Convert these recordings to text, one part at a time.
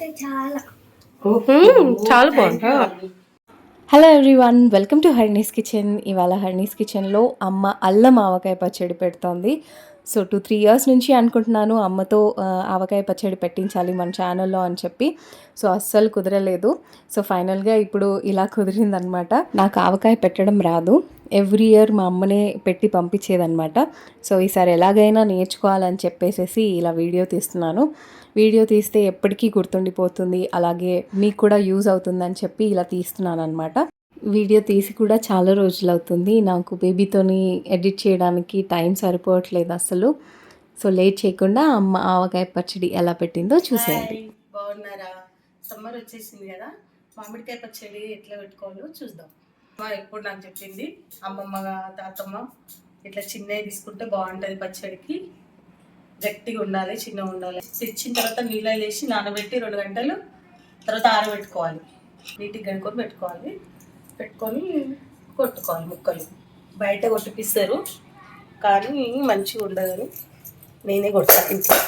చాలా. చాలా బాగుంటుంది hello everyone welcome to Harni's kitchen. ఇవాళ హర్నీస్ కిచెన్లో అమ్మ అల్లం ఆవకాయ పచ్చడి పెడుతోంది. సో టూ త్రీ ఇయర్స్ నుంచి అనుకుంటున్నాను అమ్మతో ఆవకాయ పచ్చడి పెట్టించాలి మన ఛానల్లో అని చెప్పి. సో అస్సలు కుదరలేదు. సో ఫైనల్గా ఇప్పుడు ఇలా కుదిరిందనమాట. నాకు ఆవకాయ పెట్టడం రాదు. ఎవ్రీ ఇయర్ మా అమ్మనే పెట్టి పంపించేదనమాట సో ఈసారి ఎలాగైనా నేర్చుకోవాలని చెప్పేసేసి ఇలా వీడియో తీస్తున్నాను. వీడియో తీస్తే ఎప్పటికీ గుర్తుండిపోతుంది. అలాగే మీకు కూడా యూజ్ అవుతుందని చెప్పి ఇలా తీస్తున్నాను అనమాట వీడియో తీసి కూడా చాలా రోజులు అవుతుంది నాకు బేబీతోని ఎడిట్ చేయడానికి టైం సరిపోవట్లేదు అసలు సో లేట్ చేయకుండా అమ్మ ఆవకాయ పచ్చడి ఎలా పెట్టిందో చూసేయండి. బాగున్నారా? సమ్మర్ వచ్చేసింది కదా. మామిడికాయ పచ్చడి ఎట్లా పెట్టుకోవాలో చూద్దాం. ఎప్పుడు నాకు చెప్పింది? అమ్మమ్మ తాతమ్మ ఇట్లా చిన్నవి తీసుకుంటే బాగుంటుంది పచ్చడికి. గట్టిగా ఉండాలి చిన్నగా ఉండాలి. తెచ్చిన తర్వాత నీళ్ళలో వేసి నానబెట్టి రెండు గంటలు తర్వాత ఆరబెట్టుకోవాలి. నీటికి కనుక్కొని పెట్టుకోవాలి. పెట్టుకొని కొట్టుకోవాలి ముక్కలు. బయట కొట్టిపిస్తారు కానీ మంచిగా ఉండదని నేనే కొడతాను ఇంట్లో.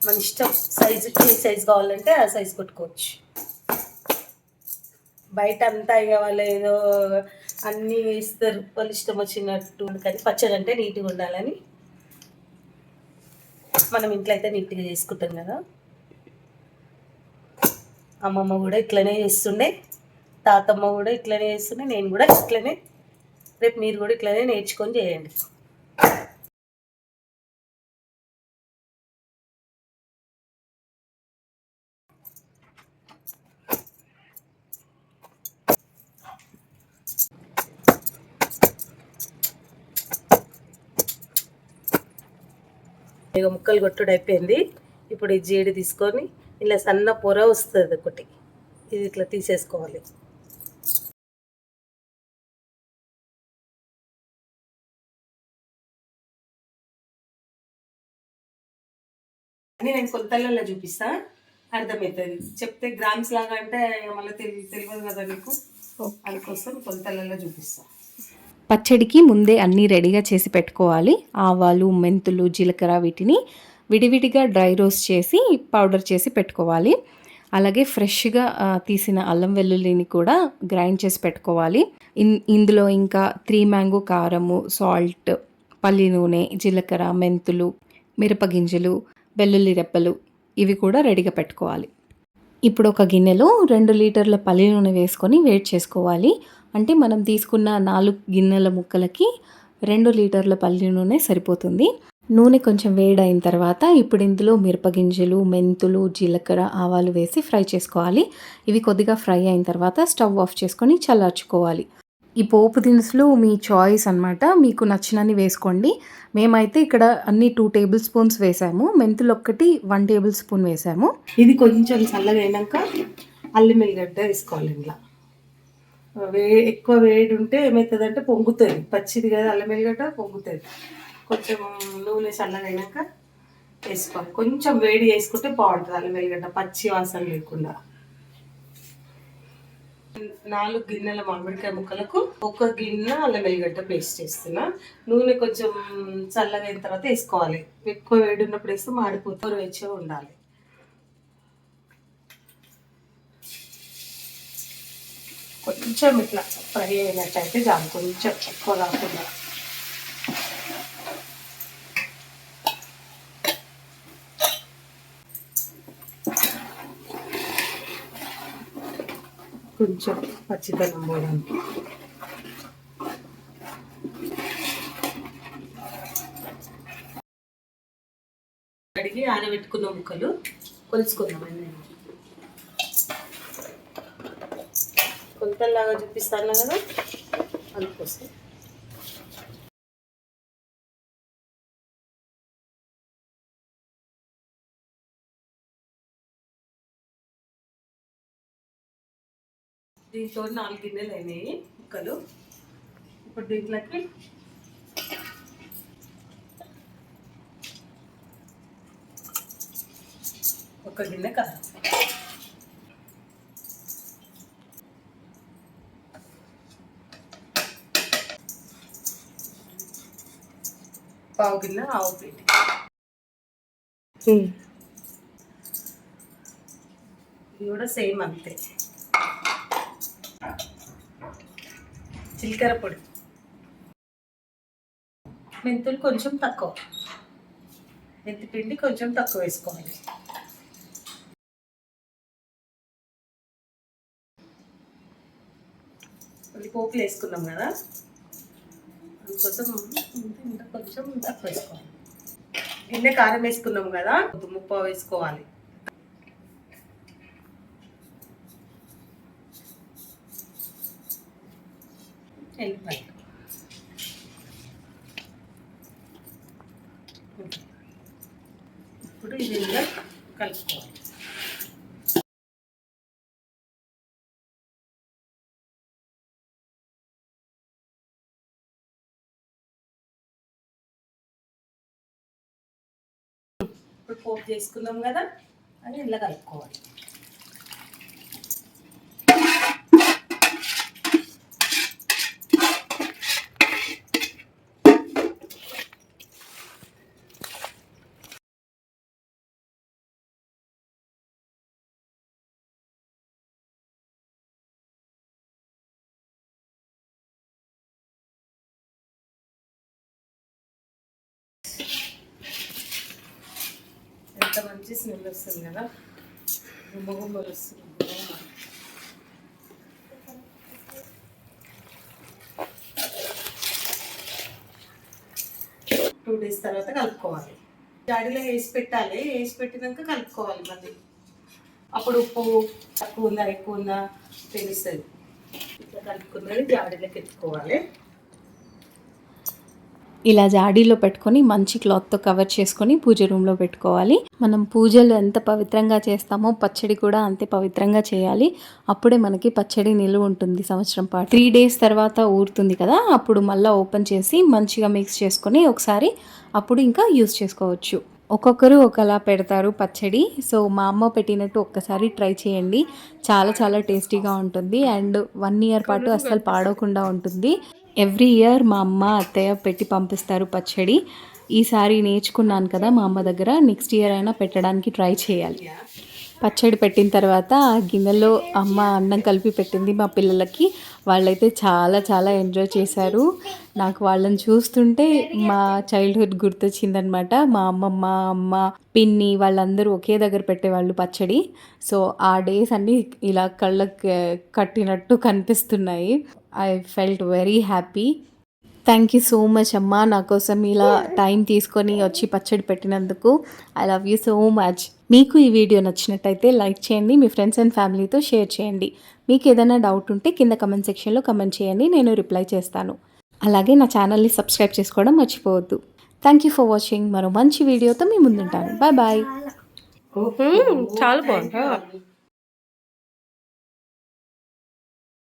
మన ఇష్టం సైజు ఏ సైజు కావాలంటే ఆ సైజు కొట్టుకోవచ్చు. బయట అంతా ఇక వాళ్ళు ఏదో అన్నీ వేస్తారు వాళ్ళు ఇష్టం వచ్చినట్టు కానీ పచ్చడి అంటే నీట్గా ఉండాలని మనం ఇంట్లో అయితే నీట్గా చేసుకుంటాం కదా. అమ్మమ్మ కూడా ఇట్లనే చేస్తుండే తాతమ్మ కూడా ఇట్లనే చేస్తుండే నేను కూడా ఇట్లనే రేపు మీరు కూడా ఇట్లనే నేర్చుకొని చేయండి. ఇక ముక్కలు కొట్టుడు అయిపోయింది. ఇప్పుడు ఈ జీడి తీసుకొని ఇలా సన్న పొర వస్తుంది ఒకటి. ఇది ఇట్లా తీసేసుకోవాలి. అని నేను కొలతలలో చూపిస్తా. అర్థమవుతుంది చెప్తే గ్రామ్స్ లాగా అంటే మళ్ళీ తెలి తెలియదు కదా నీకు అందుకోసం కొలతలలో చూపిస్తా. పచ్చడికి ముందే అన్నీ రెడీగా చేసి పెట్టుకోవాలి. ఆవాలు మెంతులు జీలకర్ర వీటిని విడివిడిగా డ్రై రోస్ట్ చేసి పౌడర్ చేసి పెట్టుకోవాలి. అలాగే ఫ్రెష్గా తీసిన అల్లం వెల్లుల్లిని కూడా గ్రైండ్ చేసి పెట్టుకోవాలి. ఇన్ ఇందులో ఇంకా త్రీ మ్యాంగో కారము సాల్ట్ పల్లి నూనె జీలకర్ర మెంతులు మిరపగింజలు వెల్లుల్లి రెప్పలు ఇవి కూడా రెడీగా పెట్టుకోవాలి. ఇప్పుడు ఒక గిన్నెలో రెండు లీటర్ల పల్లి నూనె వేసుకొని వేడి చేసుకోవాలి. అంటే మనం తీసుకున్న నాలుగు గిన్నెల ముక్కలకి రెండు లీటర్ల పల్లి నూనె సరిపోతుంది. నూనె కొంచెం వేడైన తర్వాత ఇప్పుడు ఇందులో మిరపగింజలు మెంతులు జీలకర్ర ఆవాలు వేసి ఫ్రై చేసుకోవాలి. ఇవి కొద్దిగా ఫ్రై అయిన తర్వాత స్టవ్ ఆఫ్ చేసుకొని చల్లార్చుకోవాలి. ఈ పోపు దినుసులు మీ చాయిస్ అన్నమాట. మీకు నచ్చినన్ని వేసుకోండి. మేమైతే ఇక్కడ అన్ని టూ టేబుల్ స్పూన్స్ వేసాము. మెంతులు ఒక్కటి వన్ టేబుల్ స్పూన్ వేసాము. ఇది కొంచెం చల్లగా అయినాక అల్లం ఎల్లిగడ్డ వేసుకోవాలి ఇంట్లో వే ఎక్కువ వేడి ఉంటే ఏమవుతుంది అంటే పొంగుతుంది. పచ్చిది కదా అల్లం ఎల్లిగడ్డ పొంగుతుంది. కొంచెం నూనె చల్లగా అయినాక వేసుకోవాలి. కొంచెం వేడి వేసుకుంటే బాగుంటుంది అల్లం ఎల్లిగడ్డ పచ్చి వాసన లేకుండా. నాలుగు గిన్నెల మామిడికాయ ముక్కలకు ఒక గిన్నె అల్లం వెల్లిగడ్డ పేస్ట్ చేస్తున్నా. నూనె కొంచెం చల్లగా అయిన తర్వాత వేసుకోవాలి. ఎక్కువ వేడి ఉన్నప్పుడు వేస్తే మాడిపోతూ వేచే ఉండాలి. కొంచెం ఇట్లా ఫ్రై అయినట్టయితే దాని కొంచెం ఎక్కువ కాకుండా కొంచెం పచ్చిదనం పోవడానికి అడిగి ఆరబెట్టుకున్న ముక్కలు కొలుచుకుందామండి కొలతల్లాగా చూపిస్తాను కదా అందుకోసం. దీంతో నాలుగు గిన్నెలు అయినాయి ముక్కలు. ఇప్పుడు దీంట్లోకి ఒక గిన్నె కారం పావు గిన్నె ఆవు పిండి ఇది కూడా సేమ్ అంతే. జీలకర్ర పొడి. మెంతులు కొంచెం తక్కువ. మెంతి పిండి కొంచెం తక్కువ వేసుకోవాలి. మళ్ళీ పోపులు వేసుకున్నాం కదా. అందుకోసం కొంచెం తక్కువ వేసుకోవాలి. నిన్న కారం వేసుకున్నాం కదా. ముప్ప వేసుకోవాలి. ఎల్లిపాయలు ఇప్పుడు ఇది ఇలా కలుపుకోవాలి. ఇప్పుడు పోపు చేసుకున్నాం కదా అని ఇలా కలుపుకోవాలి. ఎంత మంచి స్మెల్ వస్తుంది కదా? గుమ్మ గుమ్మలు వస్తుంది. టూ డేస్ తర్వాత కలుపుకోవాలి. జాడీలో వేసి పెట్టాలి. వేసి పెట్టినాక కలుపుకోవాలి మళ్ళీ. అప్పుడు ఉప్పు తక్కువ ఉందా ఎక్కువ ఉందా? తెలుస్తుంది. ఇట్లా కలుపుకున్నది జాడీలోకి ఎత్తుకోవాలి. ఇలా జాడీలో పెట్టుకొని మంచి క్లాత్తో కవర్ చేసుకొని పూజ రూమ్లో పెట్టుకోవాలి. మనం పూజలు ఎంత పవిత్రంగా చేస్తామో పచ్చడి కూడా అంతే పవిత్రంగా చేయాలి. అప్పుడే మనకి పచ్చడి నిలువ ఉంటుంది సంవత్సరం పాటు. త్రీ డేస్ తర్వాత ఊరుతుంది కదా అప్పుడు మళ్ళీ ఓపెన్ చేసి మంచిగా మిక్స్ చేసుకొని ఒకసారి అప్పుడు ఇంకా యూస్ చేసుకోవచ్చు. ఒక్కొక్కరు ఒకలా పెడతారు పచ్చడి. సో మా అమ్మ పెట్టినట్టు ఒక్కసారి ట్రై చేయండి. చాలా చాలా టేస్టీగా ఉంటుంది. అండ్ వన్ ఇయర్ పాటు అస్సలు పాడవకుండా ఉంటుంది. ఎవ్రీ ఇయర్ మా అమ్మ అత్తయ్య పెట్టి పంపిస్తారు పచ్చడి. ఈసారి నేర్చుకున్నాను కదా మా అమ్మ దగ్గర నెక్స్ట్ ఇయర్ అయినా పెట్టడానికి ట్రై చేయాలి. పచ్చడి పెట్టిన తర్వాత ఆ గిన్నెలో అమ్మ అన్నం కలిపి పెట్టింది మా పిల్లలకి. వాళ్ళైతే చాలా చాలా ఎంజాయ్ చేశారు. నాకు వాళ్ళని చూస్తుంటే మా చైల్డ్హుడ్ గుర్తొచ్చిందనమాట మా అమ్మమ్మ అమ్మ పిన్ని వాళ్ళందరూ ఒకే దగ్గర పెట్టేవాళ్ళు పచ్చడి. సో ఆ డేస్ అన్నీ ఇలా కళ్ళకి కట్టినట్టు కనిపిస్తున్నాయి. I felt very happy thank you so much అమ్మా. నా కోసం ఇలా టైం తీసుకొని వచ్చి పచ్చడి పెట్టినందుకు. I love you so much మీకు ఈ వీడియో నచ్చినట్టయితే లైక్ చేయండి మీ ఫ్రెండ్స్ అండ్ ఫ్యామిలీతో షేర్ చేయండి. మీకు ఏదైనా డౌట్ ఉంటే కింద కమెంట్ సెక్షన్లో కమెంట్ చేయండి నేను రిప్లై చేస్తాను. అలాగే నా ఛానల్ని సబ్స్క్రైబ్ చేసుకోవడం మర్చిపోవద్దు. థ్యాంక్ యూ ఫర్ వాచింగ్ మరో మంచి వీడియోతో మీ ముందుంటాను. బాయ్ బాయ్ చాలా బాగుంది.